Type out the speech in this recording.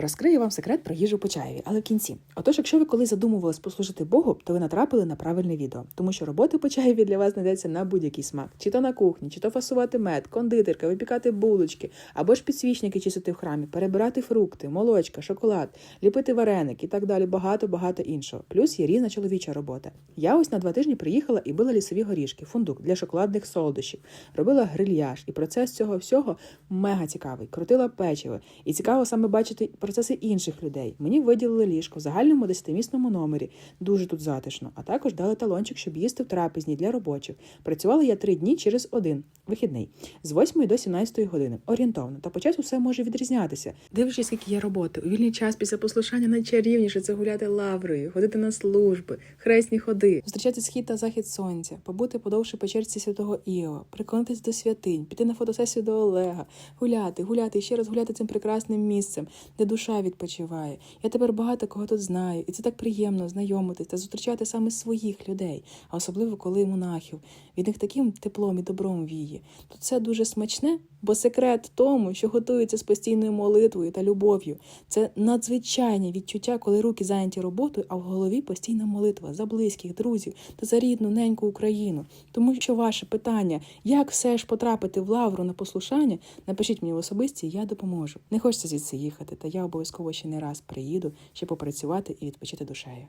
Розкрию вам секрет про їжу по чаєві, але в кінці. Отож, якщо ви колись задумувались послужити Богу, то ви натрапили на правильне відео, тому що роботи по чаєві для вас знайдеться на будь-який смак, чи то на кухні, чи то фасувати мед, кондитерка, випікати булочки, або ж підсвічники чистити в храмі, перебирати фрукти, молочка, шоколад, ліпити вареники і так далі. Багато багато іншого. Плюс є різна чоловіча робота. Я ось на два тижні приїхала і била лісові горішки, фундук для шоколадних солодощів, робила грильяж, і процес цього всього мега цікавий. Крутила печиво, і цікаво саме бачити процеси інших людей. Мені виділили ліжко в загальному десятимісному номері, дуже тут затишно, а також дали талончик, щоб їсти в трапезні для робочих. Працювала я три дні через один вихідний з 8 до 17 години. Орієнтовно. Та по часу все може відрізнятися. Дивлячись, скільки є роботи. У вільний час після послушання найчарівніше це гуляти лаврою, ходити на служби, хресні ходи, зустрічати схід та захід сонця, побути подовше по черзі святого Іова, приклонитись до святинь, піти на фотосесію до Олега, гуляти, гуляти і ще раз гуляти цим прекрасним місцем, де душа відпочиває. Я тепер багато кого тут знаю, і це так приємно знайомитись та зустрічати саме своїх людей, а особливо коли монахів. Від них таким теплом і добром віє. Тут все дуже смачне, бо секрет в тому, що готується з постійною молитвою та любов'ю. Це надзвичайне відчуття, коли руки зайняті роботою, а в голові постійна молитва за близьких, друзів та за рідну неньку Україну. Тому що ваше питання, як все ж потрапити в лавру на послушання, напишіть мені в особисті, я допоможу. Не хочеться звідси їхати, та я обов'язково ще не раз приїду, щоб попрацювати і відпочити душею.